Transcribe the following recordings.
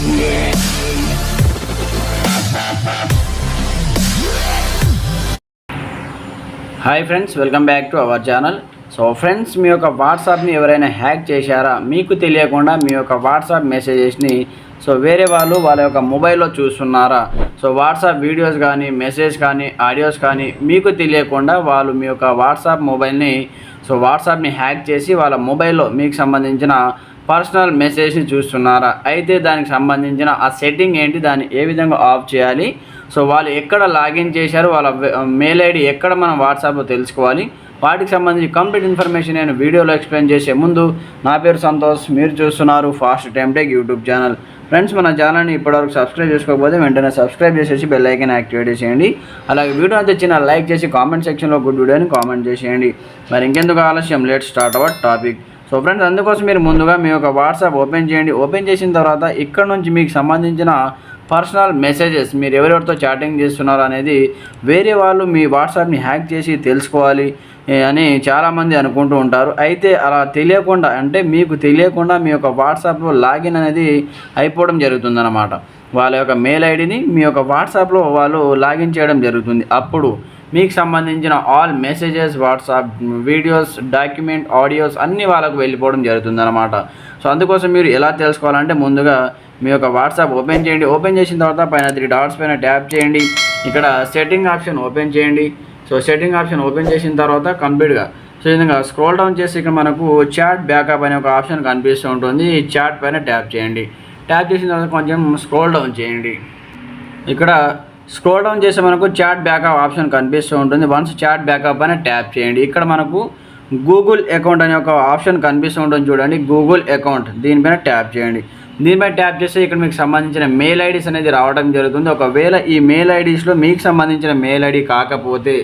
Hi friends welcome back to our channel. So friends మీ యొక్క వాట్సాప్ని ఎవరైనా హ్యాక్ చేశారా? మీకు తెలియకుండా మీ యొక్క వాట్సాప్ మెసేజెస్ని సో వేరే వాళ్ళు వాళ్ళ యొక్క మొబైల్లో చూస్తున్నారా? సో వాట్సాప్ వీడియోస్ కానీ మెసేజ్ కానీ ఆడియోస్ కానీ మీకు తెలియకుండా వాళ్ళు మీ యొక్క వాట్సాప్ మొబైల్ని సో వాట్సాప్ని హ్యాక్ చేసి వాళ్ళ మొబైల్లో మీకు సంబంధించిన పర్సనల్ మెసేజ్ని చూస్తున్నారా? అయితే దానికి సంబంధించిన ఆ సెట్టింగ్ ఏంటి? దాన్ని ఏ విధంగా ఆఫ్ చేయాలి? సో వాళ్ళు ఎక్కడ లాగిన్ చేశారు? వాళ్ళ మెయిల్ ఐడి ఎక్కడ మనం వాట్సాప్లో తెలుసుకోవాలి? వాటికి సంబంధించి కంప్లీట్ ఇన్ఫర్మేషన్ నేను వీడియోలో ఎక్స్ప్లెయిన్ చేసే ముందు నా పేరు సంతోష్. మీరు చూస్తున్నారు fast time tech YouTube channel. Friends మన ఛానల్ని ఇప్పటివరకు సబ్స్క్రైబ్ చేసుకోకపోతే వెంటనే సబ్స్క్రైబ్ చేసేసి బెల్ ఐకన్ యాక్టివేట్ చేసేయండి. అలాగే వీడియో అంతా చిన్న లైక్ చేసి కామెంట్ సెక్షన్లో గుడ్ వీడియోని కామెంట్ చేసేయండి. మరి ఇంకెందుకు ఆలస్యం? Let start our topic so friends అందుకోసం మీరు ముందుగా మీ యొక్క వాట్సాప్ ఓపెన్ చేయండి. ఓపెన్ చేసిన తర్వాత ఇక్కడ నుంచి మీకు సంబంధించిన పర్సనల్ మెసేజెస్ మీరు ఎవరెవరితో చాటింగ్ చేస్తున్నారు అనేది వేరే వాళ్ళు మీ వాట్సాప్ని హ్యాక్ చేసి తెలుసుకోవాలి అని చాలామంది అనుకుంటూ ఉంటారు. అయితే అలా తెలియకుండా అంటే మీకు తెలియకుండా మీ యొక్క వాట్సాప్లో లాగిన్ అనేది అయిపోవడం జరుగుతుందన్నమాట. వాళ్ళ యొక్క మెయిల్ ఐడిని మీ యొక్క వాట్సాప్లో వాళ్ళు లాగిన్ చేయడం జరుగుతుంది. అప్పుడు మీకు సంబంధించిన all messages WhatsApp videos document audios అన్నీ వాళ్ళకు వెళ్ళిపోవడం జరుగుతుంది అనమాట సో అందుకోసం మీరు ఎలా తెలుసుకోవాలంటే ముందుగా మీ యొక్క వాట్సాప్ ఓపెన్ చేయండి. ఓపెన్ చేసిన తర్వాత పైన త్రీ డాట్స్ పైన ట్యాప్ చేయండి. ఇక్కడ సెట్టింగ్ ఆప్షన్ ఓపెన్ చేయండి. సో సెట్టింగ్ ఆప్షన్ ఓపెన్ చేసిన తర్వాత కంప్లీట్గా సో ఈ విధంగా స్క్రోల్ డౌన్ చేసి ఇక్కడ మనకు చాట్ బ్యాకప్ అనే ఒక ఆప్షన్ కనిపిస్తూ ఉంటుంది. ఈ చాట్ పైన ట్యాప్ చేయండి. ట్యాప్ చేసిన తర్వాత కొంచెం స్క్రోల్ డౌన్ చేయండి. ఇక్కడ స్క్రోల్ డౌన్ చేస్తే మనకు చాట్ బ్యాకప్ ఆప్షన్ కనిపిస్తూ ఉంటుంది. వన్స్ చాట్ బ్యాకప్ అని ట్యాప్ చేయండి. ఇక్కడ మనకు గూగుల్ అకౌంట్ అనే ఒక ఆప్షన్ కనిపిస్తూ ఉంటుంది చూడండి. గూగుల్ అకౌంట్ దీనిపైన ట్యాప్ చేయండి. దీనిపైన ట్యాప్ చేస్తే ఇక్కడ మీకు సంబంధించిన మెయిల్ ఐడీస్ అనేది రావడం జరుగుతుంది. ఒకవేళ ఈ మెయిల్ ఐడీస్లో మీకు సంబంధించిన మెయిల్ ఐడి కాకపోతే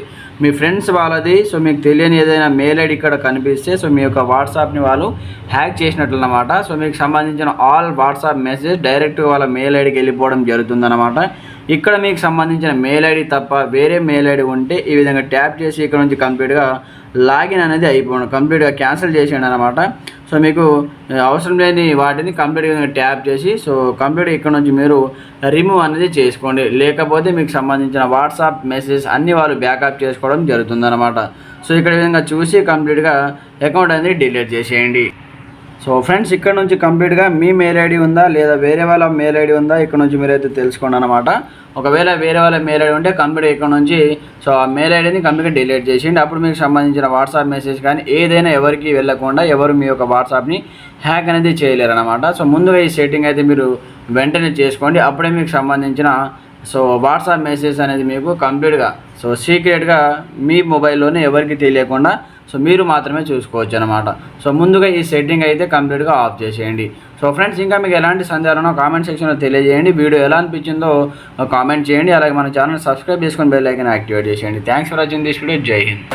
మీ ఫ్రెండ్స్ వాళ్ళది సో మీకు తెలియని ఏదైనా మెయిల్ ఐడి ఇక్కడ కనిపిస్తే సో మీ యొక్క వాట్సాప్ని వాళ్ళు హ్యాక్ చేసినట్లు అన్నమాట సో మీకు సంబంధించిన ఆల్ వాట్సాప్ మెసేజ్ డైరెక్ట్గా వాళ్ళ మెయిల్ ఐడికి వెళ్ళిపోవడం జరుగుతుందన్నమాట. ఇక్కడ మీకు సంబంధించిన మెయిల్ ఐడి తప్ప వేరే మెయిల్ ఐడి ఉంటే ఈ విధంగా ట్యాప్ చేసి ఇక్కడ నుంచి కంప్లీట్గా లాగిన్ అనేది అయిపోవడం కంప్లీట్గా క్యాన్సిల్ చేసేయండి అనమాట సో మీకు అవసరం లేని వాటిని కంప్లీట్గా ట్యాప్ చేసి సో కంప్లీట్ ఇక్కడ నుంచి మీరు రిమూవ్ అనేది చేసుకోండి. లేకపోతే మీకు సంబంధించిన వాట్సాప్ మెసేజ్ అన్ని వాళ్ళు బ్యాకప్ చేసుకోవడం జరుగుతుందన్నమాట. సో ఇక్కడ విధంగా చూసి కంప్లీట్గా అకౌంట్ అనేది డిలీట్ చేసేయండి. సో ఫ్రెండ్స్ ఇక్కడ నుంచి కంప్లీట్గా మీ మెయిల్ ఐడి ఉందా? లేదా వేరే వాళ్ళ మెయిల్ ఐడి ఉందా? ఇక్కడ నుంచి మీరైతే తెలుసుకోండి అనమాట ఒకవేళ వేరే వాళ్ళ మెయిల్ ఐడి ఉంటే కంప్లీట్ ఇక్కడ నుంచి సో ఆ మెయిల్ ఐడిని కంప్లీట్గా డిలీట్ చేసేయండి. అప్పుడు మీకు సంబంధించిన వాట్సాప్ మెసేజ్ కానీ ఏదైనా ఎవరికి వెళ్ళకుండా ఎవరు మీ యొక్క వాట్సాప్ని హ్యాక్ అనేది చేయలేరు అనమాట సో ముందుగా ఈ సెట్టింగ్ అయితే మీరు వెంటనే చేసుకోండి. అప్పుడే మీకు సంబంధించిన సో వాట్సాప్ మెసేజ్ అనేది మీకు కంప్లీట్గా సో సీక్రెట్గా మీ మొబైల్లోనే ఎవరికి తెలియకుండా సో మీరు మాత్రమే చూసుకోవచ్చు అనమాట సో ముందుగా ఈ సెట్టింగ్ అయితే కంప్లీట్గా ఆఫ్ చేసేయండి. సో ఫ్రెండ్స్ ఇంకా మీకు ఎలాంటి సందేహాలను కామెంట్ సెక్షన్లో తెలియజేయండి. వీడియో ఎలా అనిపించిందో కామెంట్ చేయండి. అలాగే మన ఛానల్ సబ్స్క్రైబ్ చేసుకొని బెల్ ఐకన్ యాక్టివేట్ చేసేయండి. Thanks for watching this video. జై హింద్.